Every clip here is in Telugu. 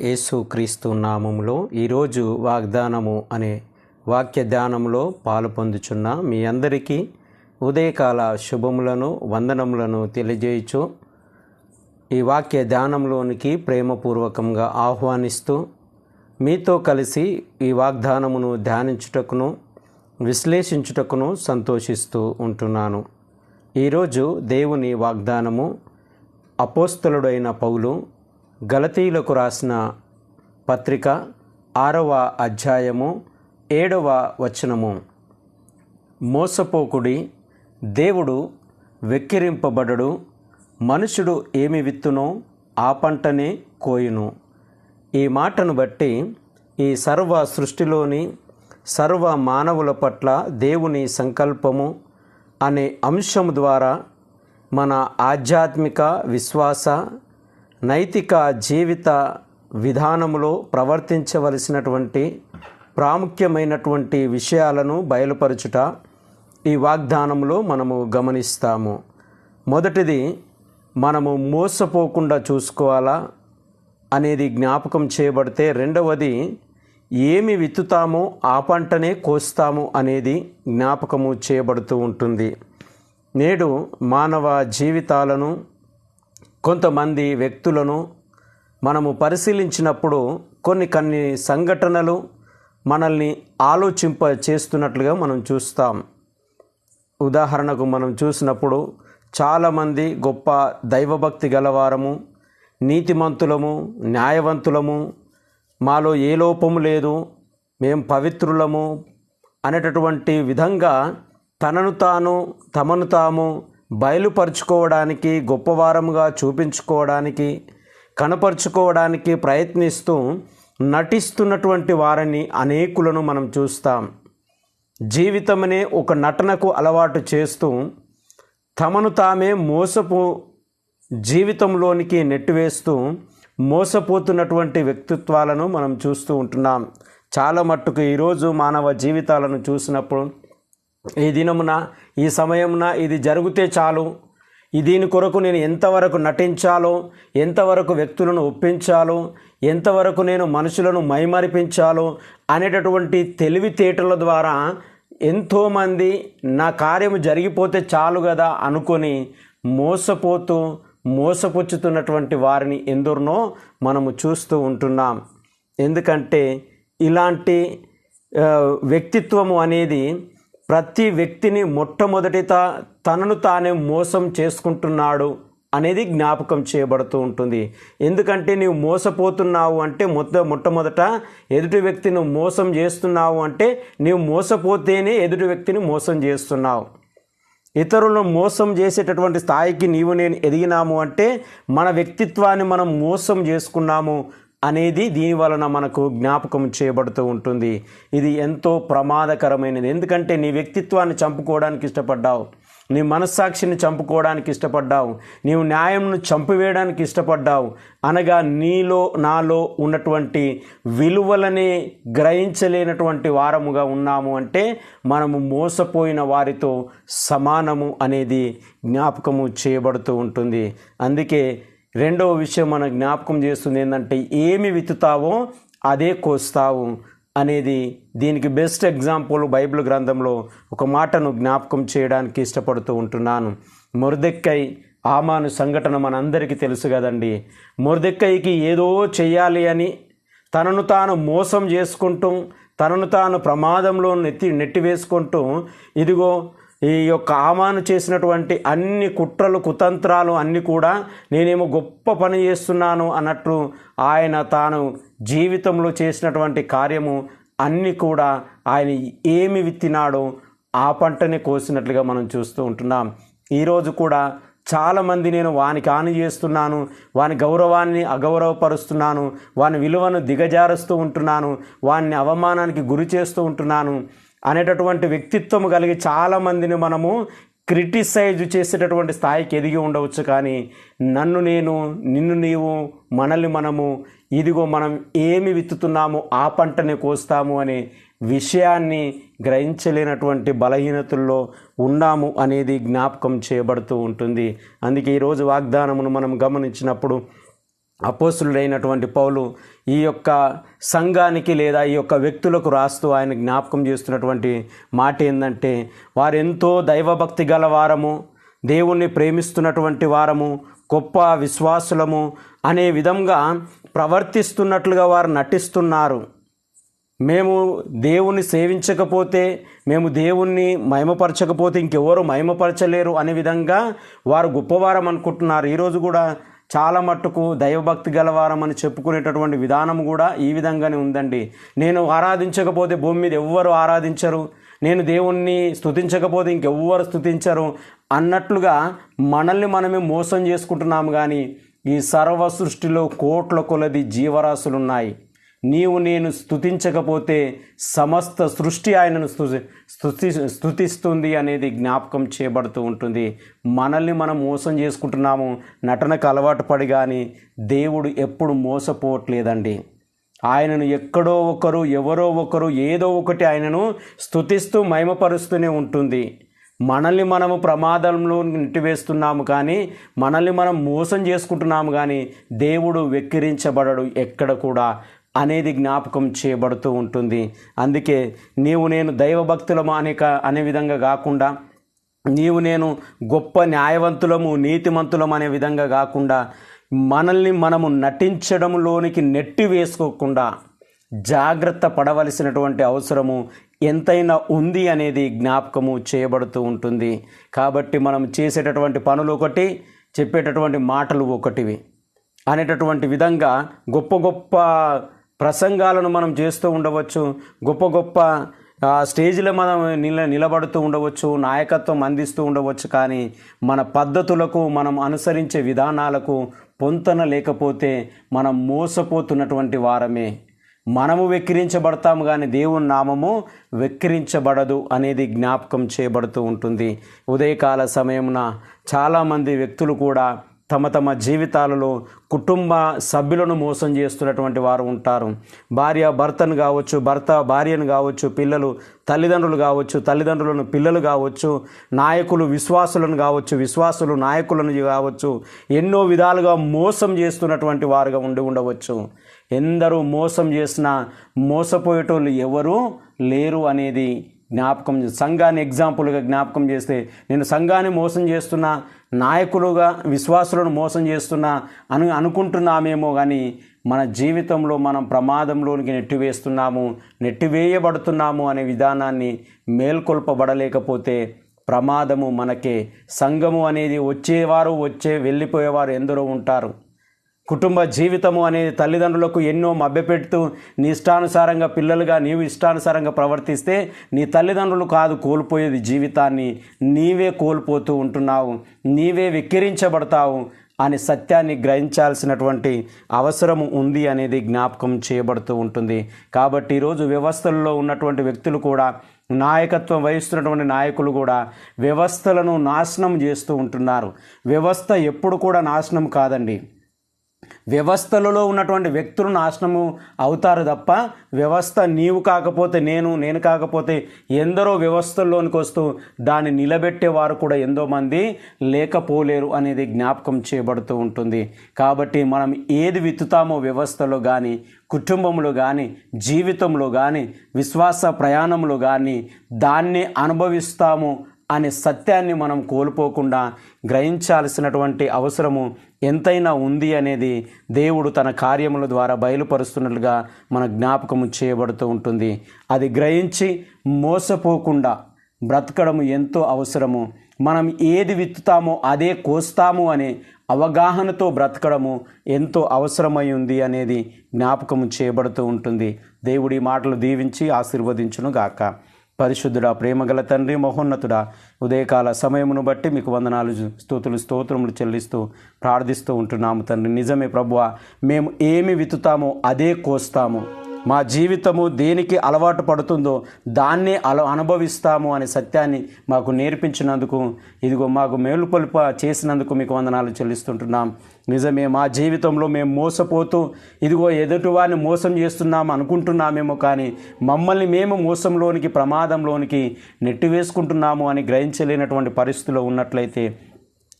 యేసు క్రీస్తు నామములో ఈరోజు వాగ్దానము అనే వాక్య ధ్యానంలో పాలు పొందుచున్న మీ అందరికీ ఉదయకాల శుభములను వందనములను తెలియజేయచ్చు ఈ వాక్య ధ్యానంలోనికి ప్రేమపూర్వకంగా ఆహ్వానిస్తూ మీతో కలిసి ఈ వాగ్దానమును ధ్యానించుటకును విశ్లేషించుటకును సంతోషిస్తూ ఉంటున్నాను. ఈరోజు దేవుని వాగ్దానము అపోస్తలుడైన పౌలు గలతీలకు రాసిన పత్రిక ఆరవ అధ్యాయము ఏడవ వచనము. మోసపోకుడి దేవుడు వెక్కిరింపబడడు మనుషుడు ఏమి విత్తునో ఆ పంటనే కోయును. ఈ మాటను బట్టి ఈ సర్వ సృష్టిలోని సర్వ మానవుల పట్ల దేవుని సంకల్పము అనే అంశం ద్వారా మన ఆధ్యాత్మిక విశ్వాస నైతిక జీవిత విధానములో ప్రవర్తించవలసినటువంటి ప్రాముఖ్యమైనటువంటి విషయాలను బయలుపరచుట ఈ వాగ్దానంలో మనము గమనిస్తాము. మొదటిది మనము మోసపోకుండా చూసుకోవాలా అనేది జ్ఞాపకం చేయబడితే రెండవది ఏమి విత్తుతామో ఆ పంటనే కోస్తాము అనేది జ్ఞాపకము చేయబడుతూ ఉంటుంది. నేడు మానవ జీవితాలను కొంతమంది వ్యక్తులను మనము పరిశీలించినప్పుడు కొన్ని కొన్ని సంఘటనలు మనల్ని ఆలోచింప చేస్తున్నట్లుగా మనం చూస్తాం. ఉదాహరణకు మనం చూసినప్పుడు చాలామంది గొప్ప దైవభక్తి గలవారము నీతిమంతులము న్యాయవంతులము మాలో ఏ లోపము లేదు మేం పవిత్రులము అనేటటువంటి విధంగా తనను తాను తమను తాము బయలుపరుచుకోవడానికి గొప్పవారముగా చూపించుకోవడానికి కనపరుచుకోవడానికి ప్రయత్నిస్తూ నటిస్తున్నటువంటి వారిని అనేకులను మనం చూస్తాం. జీవితమనే ఒక నటనకు అలవాటు చేస్తూ తమను తామే మోసపు జీవితంలోనికి నెట్టివేస్తూ మోసపోతున్నటువంటి వ్యక్తిత్వాలను మనం చూస్తూ ఉంటున్నాం. చాలా మట్టుకు ఈరోజు మానవ జీవితాలను చూసినప్పుడు ఈ దినమున ఈ సమయమున ఇది జరిగితే చాలు. ఈ దీని కొరకు నేను ఎంతవరకు నటించాలో ఎంతవరకు వ్యక్తులను ఒప్పించాలో ఎంతవరకు నేను మనుషులను మైమరిపించాలో అనేటటువంటి తెలివితేటల ద్వారా ఎంతోమంది నా కార్యము జరిగిపోతే చాలు కదా అనుకొని మోసపోతూ మోసపుచ్చుతున్నటువంటి వారిని ఎందరినో మనము చూస్తూ ఉంటున్నాం. ఎందుకంటే ఇలాంటి వ్యక్తిత్వము అనేది ప్రతి వ్యక్తిని మొట్టమొదటిత తనను తానే మోసం చేసుకుంటున్నాడు అనేది జ్ఞాపకం చేయబడుతూ ఉంటుంది. ఎందుకంటే నీవు మోసపోతున్నావు అంటే మొత్త మొట్టమొదట ఎదుటి వ్యక్తిని మోసం చేస్తున్నావు అంటే నీవు మోసపోతేనే ఎదుటి వ్యక్తిని మోసం చేస్తున్నావు. ఇతరులను మోసం చేసేటటువంటి స్థాయికి నీవు నేను ఎదిగినాము అంటే మన వ్యక్తిత్వాన్ని మనం మోసం చేసుకున్నాము. అనేది దీని వలన మనకు జ్ఞాపకం చేయబడుతూ ఉంటుంది. ఇది ఎంతో ప్రమాదకరమైనది. ఎందుకంటే నీ వ్యక్తిత్వాన్ని చంపుకోవడానికి ఇష్టపడ్డావు. నీ మనస్సాక్షిని చంపుకోవడానికి ఇష్టపడ్డావు. నీవు న్యాయంను చంపివేయడానికి ఇష్టపడ్డావు. అనగా నీలో నాలో ఉన్నటువంటి విలువలని గ్రహించలేనటువంటి వారముగా ఉన్నాము అంటే మనము మోసపోయిన వారితో సమానము అనేది జ్ఞాపకము చేయబడుతూ ఉంటుంది. అందుకే రెండవ విషయం మన జ్ఞాపకం చేస్తుంది ఏంటంటే ఏమి విత్తుతావో అదే కోస్తావు అనేది దీనికి బెస్ట్ ఎగ్జాంపుల్ బైబిల్ గ్రంథంలో ఒక మాటను జ్ఞాపకం చేయడానికి ఇష్టపడుతూ ఉంటున్నాను. మొరదెక్కై ఆమాను సంఘటన మనందరికీ తెలుసు కదండి. మొరదెక్కైకి ఏదో చేయాలి అని తనను తాను మోసం చేసుకుంటూ తనను తాను ప్రమాదంలో నెత్తి నెట్టివేసుకుంటూ ఇదిగో ఈ యొక్క ఆమాను చేసినటువంటి అన్ని కుట్రలు కుతంత్రాలు అన్నీ కూడా నేనేమో గొప్ప పని చేస్తున్నాను అన్నట్టు ఆయన తాను జీవితంలో చేసినటువంటి కార్యము అన్నీ కూడా ఆయన ఏమి విత్తినాడో ఆ పంటనే కోసినట్లుగా మనం చూస్తూ ఉంటున్నాం. ఈరోజు కూడా చాలామంది నేను వానికి హాని చేస్తున్నాను వాని గౌరవాన్ని అగౌరవపరుస్తున్నాను వాని విలువను దిగజారుస్తూ ఉంటున్నాను వాని అవమానానికి గురి చేస్తూ ఉంటున్నాను. అనేటటువంటి వ్యక్తిత్వం కలిగి చాలామందిని మనము క్రిటిసైజ్ చేసేటటువంటి స్థాయికి ఎదిగి ఉండవచ్చు కానీ నన్ను నేను నిన్ను నీవు మనల్ని మనము ఇదిగో మనం ఏమి విత్తుతున్నాము ఆ పంటని కోస్తాము అనే విషయాన్ని గ్రహించలేనటువంటి బలహీనతల్లో ఉన్నాము అనేది జ్ఞాపకం చేయబడుతూ ఉంటుంది. అందుకే ఈరోజు వాగ్దానమును మనం గమనించినప్పుడు అపోసులుడైనటువంటి పౌలు ఈ యొక్క సంఘానికి లేదా ఈ యొక్క వ్యక్తులకు రాస్తూ ఆయన జ్ఞాపకం చేస్తున్నటువంటి మాట ఏంటంటే వారెంతో దైవభక్తి గల వారము దేవుణ్ణి ప్రేమిస్తున్నటువంటి వారము గొప్ప విశ్వాసులము అనే విధంగా ప్రవర్తిస్తున్నట్లుగా వారు నటిస్తున్నారు. మేము దేవుణ్ణి సేవించకపోతే మేము దేవుణ్ణి మహిమపరచకపోతే ఇంకెవరు మహిమపరచలేరు అనే విధంగా వారు గొప్పవారం అనుకుంటున్నారు ఈరోజు కూడా చాలా మట్టుకు దైవభక్తి గలవారం అని చెప్పుకునేటటువంటి విధానం కూడా ఈ విధంగానే ఉందండి. నేను ఆరాధించకపోతే భూమి మీద ఎవ్వరు ఆరాధించరు. నేను దేవుణ్ణి స్తుతించకపోతే ఇంకెవ్వరు స్తుతించరు అన్నట్లుగా మనల్ని మనమే మోసం చేసుకుంటున్నాము కానీ ఈ సర్వ సృష్టిలో కోట్ల కొలది జీవరాశులు ఉన్నాయి నీవు నేను స్థుతించకపోతే సమస్త సృష్టి ఆయనను స్థుతి స్థుతిస్తుంది అనేది జ్ఞాపకం చేయబడుతూ ఉంటుంది. మనల్ని మనం మోసం చేసుకుంటున్నాము నటనకు అలవాటు పడి కానీ దేవుడు ఎప్పుడు మోసపోవట్లేదండి. ఆయనను ఎక్కడో ఒకరు ఎవరో ఒకరు ఏదో ఒకటి ఆయనను స్థుతిస్తూ మహిమపరుస్తూనే ఉంటుంది. మనల్ని మనము ప్రమాదంలో నెట్టివేస్తున్నాము కానీ మనల్ని మనం మోసం చేసుకుంటున్నాము కానీ దేవుడు వెక్కిరించబడడు ఎక్కడ కూడా. అనేది జ్ఞాపకం చేయబడుతూ ఉంటుంది. అందుకే నీవు నేను దైవభక్తులము అనేక అనే విధంగా కాకుండా నీవు నేను గొప్ప న్యాయవంతులము నీతిమంతులము అనే విధంగా కాకుండా మనల్ని మనము నటించడంలోనికి నెట్టి వేసుకోకుండా జాగ్రత్త పడవలసినటువంటి అవసరము ఎంతైనా ఉంది అనేది జ్ఞాపకము చేయబడుతూ ఉంటుంది. కాబట్టి మనం చేసేటటువంటి పనులు ఒకటి చెప్పేటటువంటి మాటలు ఒకటివి అనేటటువంటి విధంగా గొప్ప గొప్ప ప్రసంగాలను మనం చేస్తూ ఉండవచ్చు గొప్ప గొప్ప స్టేజ్లో మనం నిల నిలబడుతూ ఉండవచ్చు నాయకత్వం అందిస్తూ ఉండవచ్చు కానీ మన పద్ధతులకు మనం అనుసరించే విధానాలకు పొంతన లేకపోతే మనం మోసపోతున్నటువంటి వారమే. మనము వెక్కిరించబడతాము కానీ దేవుని నామము వెక్కిరించబడదు అనేది జ్ఞాపకం చేయబడుతూ ఉంటుంది. ఉదయకాల సమయమున చాలామంది వ్యక్తులు కూడా తమ తమ జీవితాలలో కుటుంబ సభ్యులను మోసం చేస్తున్నటువంటి వారు ఉంటారు. భార్య భర్తను కావచ్చు భర్త భార్యను కావచ్చు పిల్లలు తల్లిదండ్రులు కావచ్చు తల్లిదండ్రులను పిల్లలు కావచ్చు నాయకులు విశ్వాసులను కావచ్చు విశ్వాసులు నాయకులను కావచ్చు ఎన్నో విధాలుగా మోసం చేస్తున్నటువంటి వారుగా ఉండి ఉండవచ్చు. ఎందరూ మోసం చేసినా మోసపోయేటోళ్ళు ఎవరూ లేరు అనేది జ్ఞాపకం చే- సంఘాన్ని ఎగ్జాంపుల్గా జ్ఞాపకం చేస్తే నేను సంఘాన్ని మోసం చేస్తున్నా నాయకులుగా విశ్వాసులను మోసం చేస్తున్నా అని అనుకుంటున్నామేమో కానీ మన జీవితంలో మనం ప్రమాదంలోనికి నెట్టివేస్తున్నాము నెట్టివేయబడుతున్నాము అనే విధానాన్ని మేల్కొల్పబడలేకపోతే ప్రమాదము మనకే సంఘము అనేది వచ్చేవారు వచ్చే వెళ్ళిపోయేవారు ఎందరో ఉంటారు. కుటుంబ జీవితము అనేది తల్లిదండ్రులకు ఎన్నో మభ్యపెడుతూ నీ ఇష్టానుసారంగా పిల్లలుగా నీవు ఇష్టానుసారంగా ప్రవర్తిస్తే నీ తల్లిదండ్రులు కాదు కోల్పోయేది జీవితాన్ని. నీవే కోల్పోతూ ఉంటున్నావు. నీవే వెక్కిరించబడతావు అనే సత్యాన్ని గ్రహించాల్సినటువంటి అవసరం ఉంది అనేది జ్ఞాపకం చేయబడుతూ ఉంటుంది. కాబట్టి ఈరోజు వ్యవస్థల్లో ఉన్నటువంటి వ్యక్తులు కూడా నాయకత్వం వహిస్తున్నటువంటి నాయకులు కూడా వ్యవస్థలను నాశనం చేస్తూ ఉంటున్నారు. వ్యవస్థ ఎప్పుడు కూడా నాశనం కాదండి. వ్యవస్థలలో ఉన్నటువంటి వ్యక్తులు నాశనము అవుతారు తప్ప వ్యవస్థ నీవు కాకపోతే నేను నేను కాకపోతే ఎందరో వ్యవస్థల్లోనికి వస్తూ దాన్ని నిలబెట్టేవారు కూడా ఎంతో మంది లేకపోలేరు అనేది జ్ఞాపకం చేయబడుతూ ఉంటుంది. కాబట్టి మనం ఏది విత్తుతామో వ్యవస్థలో కానీ కుటుంబంలో కానీ జీవితంలో కానీ విశ్వాస ప్రయాణంలో కానీ దాన్ని అనుభవిస్తాము అనే సత్యాన్ని మనం కోల్పోకుండా గ్రహించాల్సినటువంటి అవసరము ఎంతైనా ఉంది అనేది దేవుడు తన కార్యముల ద్వారా బయలుపరుస్తున్నట్లుగా మన జ్ఞాపకము చేయబడుతూ ఉంటుంది. అది గ్రహించి మోసపోకుండా బ్రతకడము ఎంతో అవసరము. మనం ఏది విత్తుతామో అదే కోస్తాము అనే అవగాహనతో బ్రతకడము ఎంతో అవసరమై ఉంది అనేది జ్ఞాపకము చేయబడుతూ ఉంటుంది. దేవుడి మాటలు దీవించి ఆశీర్వదించును గాక పరిశుద్ధుడా ప్రేమగల తండ్రి మహోన్నతుడా ఉదయకాల సమయమును బట్టి మీకు వందనాలు స్తోతులు స్తోత్రములు చెల్లిస్తూ ప్రార్థిస్తూ ఉంటున్నాము తండ్రి. నిజమే ప్రభువా మేము ఏమి విత్తుతామో అదే కోస్తాము. మా జీవితము దేనికి అలవాటు పడుతుందో దాన్ని అల అనుభవిస్తాము అనే సత్యాన్ని మాకు నేర్పించినందుకు ఇదిగో మాకు మేలుకొల్ప చేసినందుకు మీకు వందనాలు చెల్లిస్తుంటున్నాం. నిజమే మా జీవితంలో మేము మోసపోతూ ఇదిగో ఎదుటివారిని మోసం చేస్తున్నాము అనుకుంటున్నామేమో కానీ మమ్మల్ని మేము మోసంలోనికి ప్రమాదంలోనికి నెట్టివేసుకుంటున్నాము అని గ్రహించలేనటువంటి పరిస్థితిలో ఉన్నట్లయితే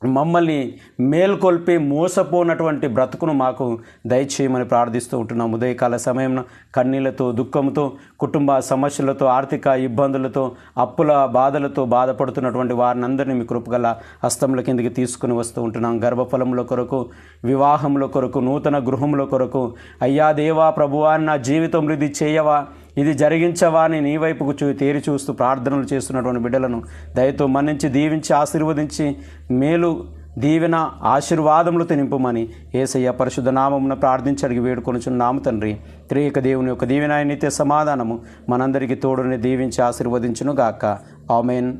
మమ్మల్ని మేల్కొల్పి మోసపోనటువంటి బ్రతుకును మాకు దయచేయమని ప్రార్థిస్తూ ఉంటున్నాం. ఉదయకాల సమయంలో కన్నీళ్ళతో దుఃఖంతో కుటుంబ సమస్యలతో ఆర్థిక ఇబ్బందులతో అప్పుల బాధలతో బాధపడుతున్నటువంటి వారిని అందరినీ మీ కృపగల హస్తముల కిందకి తీసుకుని వస్తూ ఉంటున్నాం. గర్భఫలముల కొరకు వివాహముల కొరకు నూతన గృహముల కొరకు. అయ్యా దేవా ప్రభువా నా జీవితం వృద్ధి చేయవా? ఇది జరిగించవా అని నీ వైపుకు చూ తేరి చూస్తూ ప్రార్థనలు చేస్తున్నటువంటి బిడ్డలను దయతో మన్నించి దీవించి ఆశీర్వదించి మేలు దీవెన ఆశీర్వాదములతో నింపుమని ఏసయ్య పరిశుద్ధ నామమున ప్రార్థించి అడిగి వేడుకొనుచున్నాము తండ్రి. త్రియక దేవుని యొక్క దీవెన నిత్య సమాధానము మనందరికీ తోడుని దీవించి ఆశీర్వదించును గాక ఆమెన్.